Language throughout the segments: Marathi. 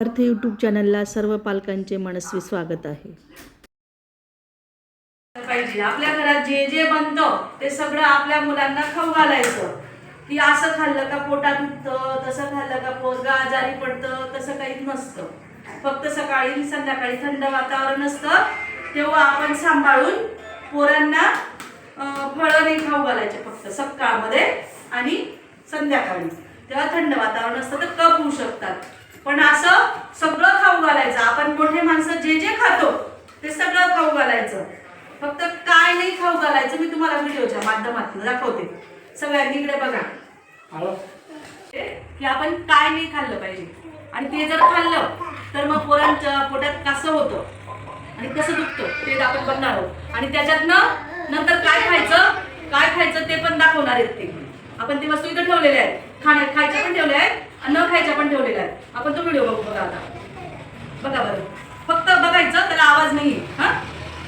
अर्थ यूट्यूब चॅनलला सर्व पालकांचे मनस्वी स्वागत आहे. पाहिजे. आपल्या घरात जे जे बनतं ते सगळं आपल्या मुलांना खाऊ घालायचं. की असं खाल्लं का पोटात दुखतं तसं खाल्लं का पोरगा आजारी पडतं तसं काहीच नसतं. फक्त सकाळी संध्याकाळी थंड वातावरण असतं. तेव्हा आपण सांभाळून पोरांना फळ फळं नाही खाऊ घालायचे फक्त सकाळमध्ये आणि संध्याकाळी. तेव्हा थंड वातावरण असतं तर कप होऊ शकतात. पण असं सगळं खाऊ घालायचं. आपण मोठे माणसं जे जे खातो ते सगळं खाऊ घालायचं. फक्त काय नाही खाऊ घालायचं मी तुम्हाला व्हिडिओच्या माध्यमातून दाखवते. सगळ्यांनी इकडे बघा. की आपण काय नाही खाल्लं पाहिजे. आणि ते जर खाल्लं तर मग पोरांच्या पोटात कसं होतं? आणि कसं दुखतं? ते आपण बघणार आहोत. आणि त्याच्यातनं नंतर काय खायचं? काय खायचं ते पण दाखवणार आहेत ते. आपण ते वस्तू इथं ठेवलेल्या आहेत. खाण्या खायच्या पण ठेवल्या आहेत आणि न खायच्या पण ठेवलेल्या आहेत आपण तो व्हिडिओ बघू बघा आता. बघा बरं. फक्त बघायचं त्याला आवाज नाही हां?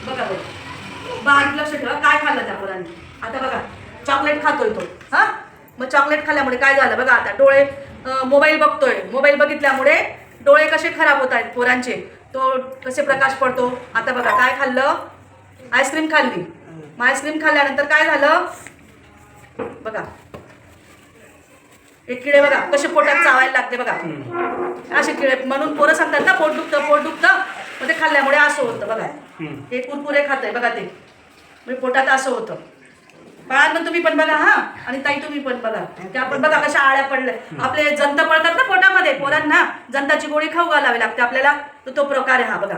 बघा बरं. बारीक लक्ष ठेवा काय खाल्लं त्या पोरांनी? आता बघा चॉकलेट खातोय तो. हां? मग चॉकलेट खाल्ल्यामुळे काय झालं? बघा आता डोळे मोबाईल बघतोय. मोबाईल बघितल्यामुळे डोळे कसे खराब होत आहेत पोरांचे? तो कसे प्रकाश पडतो? आता बघा काय खाल्लं? आईस्क्रीम खाल्ली. मग आईस्क्रीम खाल्ल्यानंतर काय झालं? बघा. हे किडे बघा कसे पोटात चावायला लागते बघा. असे किडे म्हणून पोरं सांगतात ना पोट दुखतं पोट दुखतं. मग ते खाल्ल्यामुळे असं होतं बघा. हे कुरकुरे खात आहे बघा ते. म्हणजे पोटात असं होतं. बाळांना तुम्ही पण बघा हा. आणि ताई तुम्ही पण बघा. की आपण बघा कशा आळ्या पडल्या. आपले जंत पडतात ना पोटामध्ये पोरांना. जंताची गोळी खाऊ घालावी लागते आपल्याला. तर तो प्रकार आहे हा बघा.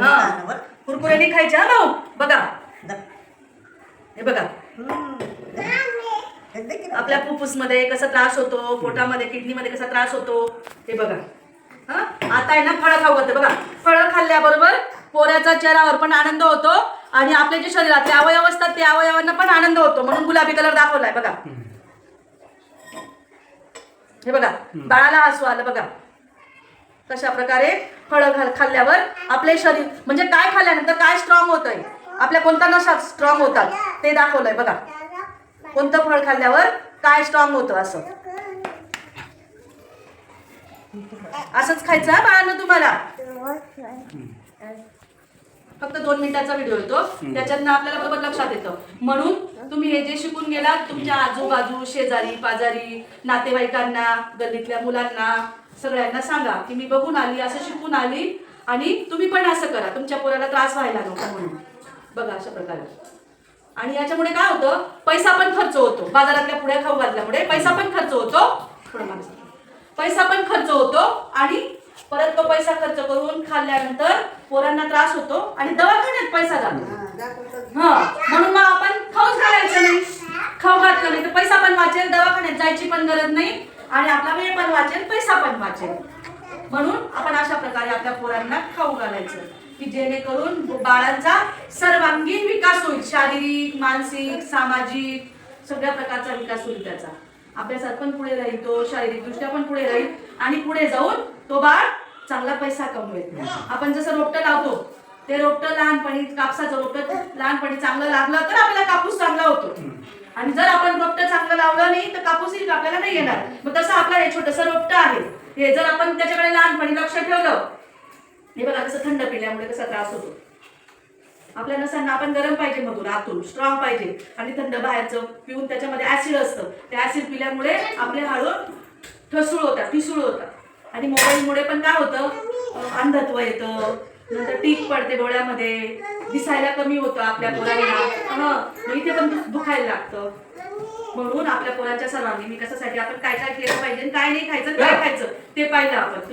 हा. कुरकुरे नाही खायचे हा भाऊ. बघा. हे बघा. आपल्या फुफ्फुसमध्ये कसा त्रास होतो पोटामध्ये किडनीमध्ये कसा त्रास होतो हे बघा. हा? आता आहे ना फळं खाऊ घालते. बघा फळं खाल्ल्याबरोबर पोऱ्याचा चेहऱ्यावर पण आनंद होतो आणि आपले जे शरीरातले अवयव असतात ते अवयवांना पण आनंद होतो. म्हणून गुलाबी कलर दाखवलाय बघा. हे बघा बाळाला हसू आलं बघा. कशा प्रकारे फळं खाल खाल्ल्यावर आपले शरीर म्हणजे काय खाल्ल्यानंतर काय स्ट्रॉंग होत आहे आपल्या कोणत्या नशा स्ट्रॉंग होतात ते दाखवलंय बघा. कोणतं फळ खाल्ल्यावर काय स्ट्रॉंग होतं असं? असंच खायचं बाळांनो तुम्हाला. फक्त दोन मिनिटाचा व्हिडिओ येतो. त्याच्यातनं आपल्याला बरोबर लक्षात येतं. म्हणून तुम्ही हे जे शिकून गेलात तुमच्या आजूबाजू शेजारी पाजारी नातेवाईकांना गल्लीतल्या मुलांना सगळ्यांना सांगा की मी बघून आली असं शिकून आली आणि तुम्ही पण असं करा. तुमच्या पोराला त्रास व्हायला नको म्हणून. बघा अशा प्रकारे. आणि याच्यामुळे काय होतं? पैसा पण खर्च होतो. बाजारातल्या पुढ्या खाऊ घातल्यामुळे पैसा पण खर्च होतो. पैसा पण खर्च होतो आणि परत तो पैसा खर्च करून खाल्ल्यानंतर पोरांना त्रास होतो आणि दवाखान्यात पैसा जातो. हा म्हणून मग आपण खाऊच घालायचं नाही. खाऊ घातलं नाही? तर पैसा पण वाचेल दवाखान्यात जायची पण गरज नाही आणि आपला वेळ पण वाचेल पैसा पण वाचेल. म्हणून आपण अशा प्रकारे आपल्या पोरांना खाऊ घालायचं की जेणेकरून बाळांचा सर्वांगीण विकास शारीरिक मानसिक सामाजिक सगळ्या प्रकारचा विकास होईल त्याचा. अभ्यासात पण पुढे राहील तो शारीरिक दृष्ट्या पण पुढे राहील आणि पुढे जाऊन तो बाळ चांगला पैसा कमवेल. आपण जसं रोपटं लावतो ते रोपटं लहानपणी कापसाचं रोपटं लहानपणी चांगलं लागलं तर आपला कापूस चांगला होतो. आणि जर आपण रोपटं चांगलं लावलं नाही तर कापूस आपल्याला नाही येणार. मग तसं आपलं हे छोटंसं रोपटं आहे. हे जर आपण त्याच्याकडे लहानपणी लक्ष ठेवलं हे बघा कसं थंड पिल्यामुळे कसा त्रास होतो. आपल्या नसांना आपण गरम पाहिजे मधून आतून स्ट्रॉंग पाहिजे. आणि थंड बाहेरचं पिऊन त्याच्यामध्ये ऍसिड असतं. ते ऍसिड पिल्यामुळे आपले हाडं ठसूळ होतात ठिसूळ होतात. आणि मोबाईलमुळे पण काय होतं? अंधत्व येतं. नंतर टीक पडते डोळ्यामध्ये. दिसायला कमी होतं आपल्या पोरांना. हं इथे पण दुखायला लागतं. म्हणून आपल्या पोरांच्या सर्वांनी मी कशासाठी आपण काय काय केलं पाहिजे काय नाही खायचं काय खायचं ते पाहिलं आपण.